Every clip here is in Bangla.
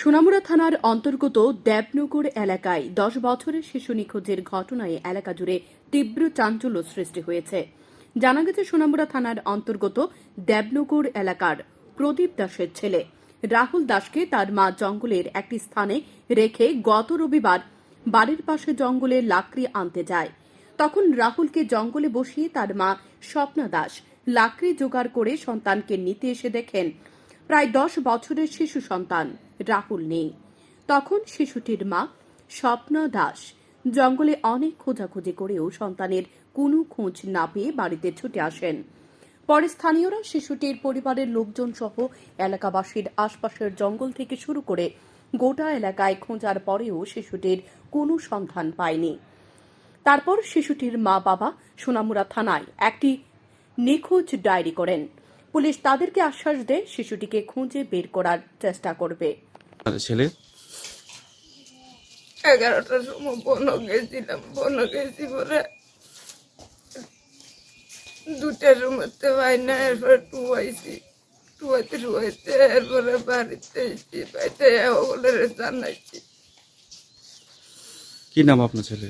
সোনামুড়া থানার অন্তর্গত দেবনগর এলাকায় দশ বছরের শিশু নিখোঁজের ঘটনায় এলাকা জুড়ে তীব্র চাঞ্চল্য সৃষ্টি হয়েছে। জানা গেছে, সোনামুড়া থানার অন্তর্গত দেবনগর এলাকার প্রদীপ দাসের ছেলে। রাহুল দাসকে তার মা জঙ্গলের একটি স্থানে রেখে গত রবিবার বাড়ির পাশে জঙ্গলে লাকড়ি আনতে যায়। তখন রাহুলকে জঙ্গলে বসিয়ে তার মা স্বপ্না দাস লাকড়ি জোগাড় করে সন্তানকে নিতে এসে দেখেন, প্রায় দশ বছরের শিশু সন্তান। রাহুল নেই। তখন শিশুটির মা স্বপ্না দাস জঙ্গলে অনেক খোঁজাখুঁজি করেও সন্তানের কোনো খোঁজ না পেয়ে বাড়িতে ছুটে আসেন। পরে স্থানীয়রা শিশুটির পরিবারের লোকজন সহ এলাকাবাসীর আশপাশের জঙ্গল থেকে শুরু করে গোটা এলাকায় খোঁজার পরেও শিশুটির কোনো সন্ধান পায়নি। তারপর শিশুটির মা বাবা সোনামুরা থানায় একটি নিখোঁজ ডায়েরি করেন। পুলিশ তাদেরকে আশ্বাস দেয় শিশুটিকে খুঁজে বের করার চেষ্টা করবে। ছেলে? এগারোটার সময় বন গেছিলাম বন গেছি পরে দুটার রুমেতে পাই না এরপরে টুয়াইছি টুয়াইতে টুয়াইতে এরপরে বাড়িতে এসেছি বাড়িতে ওগুলো জানাইছি কি নাম আপনার ছেলে?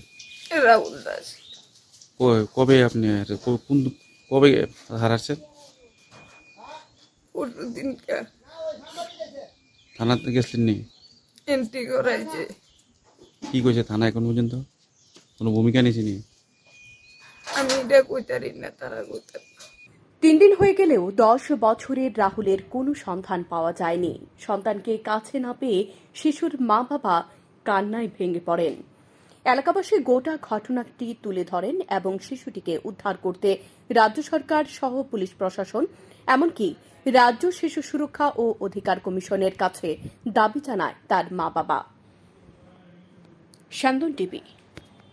রাহুল দাস। কবে আপনি কোন কবে হারাচ্ছেন? পরশু দিনকে থানাতে গেছিলেন নি এন্ট্রি করাইছে। কি কইছে থানা এখন পর্যন্ত? কোনো ভূমিকা নিয়েছে নি? আমি এটা কইতারি না তারা কইতার তিন দিন হয়ে গেলেও দশ বছরের রাহুলের কোনো সন্ধান পাওয়া যায়নি। সন্তানকে কাছে না পেয়ে শিশুর মা বাবা কান্নায় ভেঙে পড়েন। এলাকাবাসী গোটা ঘটনাটি তুলে ধরেন এবং শিশুটিকে উদ্ধার করতে রাজ্য সরকার, সহ পুলিশ প্রশাসন, এমনকি রাজ্য শিশু সুরক্ষা ও অধিকার কমিশনের কাছে দাবি জানায় তার মা বাবা